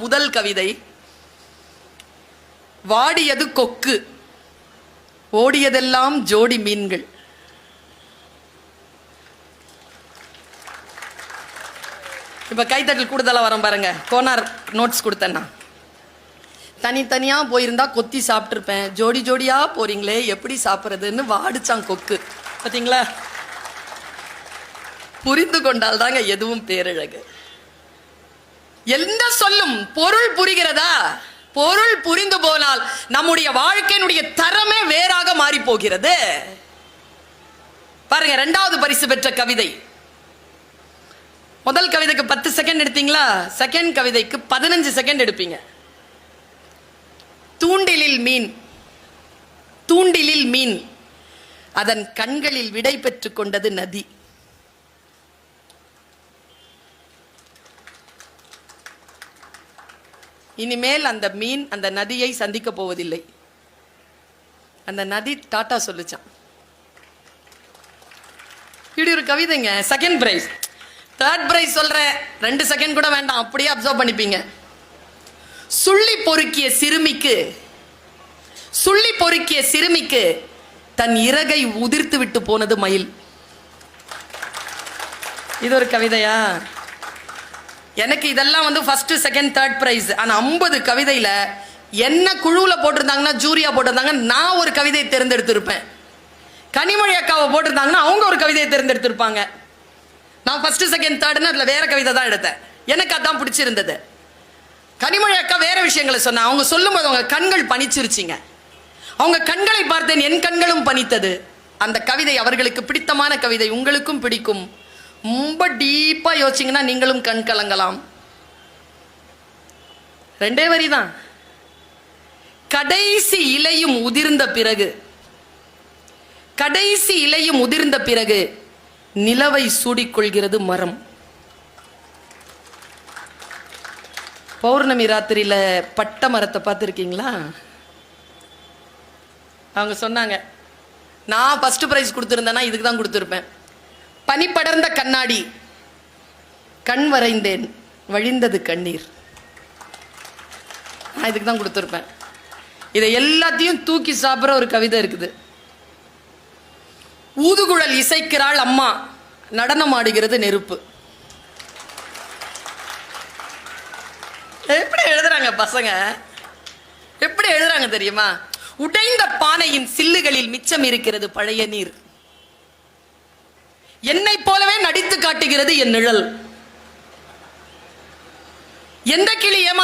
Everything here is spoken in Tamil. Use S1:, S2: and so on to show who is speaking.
S1: முதல் கவிதை. வாடியது கொக்கு. ஓடியதெல்லாம் ஜோடி மீன்கள். இப்ப கைத்தட்டல் கூடுதலா வரோம் பாருங்க. கோனார் நோட்ஸ் கொடுத்தேன்னா. தனித்தனியா போயிருந்தா கொத்தி சாப்பிட்டுருப்பேன். ஜோடி ஜோடியா போறீங்களே எப்படி சாப்பிட்றதுன்னு வாடிச்சான் கொக்கு. பாத்தீங்களா? புரிந்து கொண்டால் தாங்க எதுவும் பேரழகு. எந்த சொல்லும் பொருள் புரிகிறதா? பொருள் புரிந்து போனால் நம்முடைய வாழ்க்கையினுடைய தரமே வேறாக மாறி போகிறது பாருங்க இரண்டாவது பரிசு பெற்ற கவிதை. முதல் கவிதைக்கு பத்து செகண்ட் எடுத்தீங்களா? செகண்ட் கவிதைக்கு பதினஞ்சு செகண்ட் எடுப்பீங்க. தூண்டிலில் மீன். தூண்டிலில் மீன். அதன் கண்களில் விடை பெற்றுக் கொண்டது நதி. இனிமேல் அந்த மீன் அந்த நதியை சந்திக்க போவதில்லை. அந்த நதி டாட்டா சொல்லுச்சான் இப்படி ஒரு கவிதைங்க செகண்ட் பிரைஸ் தேர்ட் பிரைஸ் சொல்றேன். ரெண்டு செகண்ட் கூட வேண்டாம். அப்படியே அப்சர்வ் பண்ணிப்பீங்க. சுள்ளி பொறுக்கிய சிறுமிக்கு சுள்ளி பொறுக்கிய சிறுமிக்கு தன் இறகை உதிர்த்து விட்டு போனது மயில். இது ஒரு கவிதையா? எனக்கு இதெல்லாம் வந்து ஃபர்ஸ்ட் செகண்ட் தேர்ட் ப்ரைஸ் ஆனால் ஐம்பது கவிதையில் என்ன குழுவில் போட்டிருந்தாங்கன்னா ஜூரியா போட்டிருந்தாங்க நான் ஒரு கவிதையை தேர்ந்தெடுத்திருப்பேன். கனிமொழி அக்காவை போட்டிருந்தாங்கன்னா அவங்க ஒரு கவிதையை தேர்ந்தெடுத்திருப்பாங்க. நான் ஃபர்ஸ்ட் செகண்ட் தேர்ட்னு அதில் வேற கவிதை தான் எடுத்தேன். எனக்கு அதான் பிடிச்சிருந்தது. கனிமொழி அக்கா வேற விஷயங்களை சொன்னேன் அவங்க சொல்லும்போது அவங்க கண்கள் பணிச்சிருச்சிங்க அவங்க கண்களை பார்த்தேன் என் கண்களும் பணித்தது அந்த கவிதை அவர்களுக்கு பிடித்தமான கவிதை உங்களுக்கும் பிடிக்கும். ரொம்ப டீப்பாக யோசிச்சீங்கன்னா நீங்களும் கண் கலங்கலாம். ரெண்டே வரி தான். கடைசி இலையும் உதிர்ந்த பிறகு கடைசி இலையும் உதிர்ந்த பிறகு நிலவை சூடிக்கொள்கிறது மரம். பௌர்ணமி ராத்திரியில் பட்ட மரத்தை பார்த்துருக்கீங்களா? அவங்க சொன்னாங்க நான் ஃபஸ்ட்டு ப்ரைஸ் கொடுத்துருந்தேன்னா இதுக்கு தான் கொடுத்துருப்பேன். பனி படர்ந்த கண்ணாடி. கண் வரைந்தேன். வழிந்தது கண்ணீர். நான் இதுக்கு தான் கொடுத்துருப்பேன். இதை எல்லாத்தையும் தூக்கி சாப்பிட்ற ஒரு கவிதை இருக்குது. ஊதுகுழல் இசைக்கிறாள் அம்மா. நடனம் ஆடுகிறது நெருப்பு. எப்படி எழுதுறாங்க பசங்க? எப்படி எழுதுறாங்க தெரியுமா? உடைந்த பானையின் சில்லுகளில் மிச்சம் இருக்கிறது பழைய நீர். என்னை போலவே நடித்து காட்டுகிறது என் நிழல். எந்த கிளி ஏமா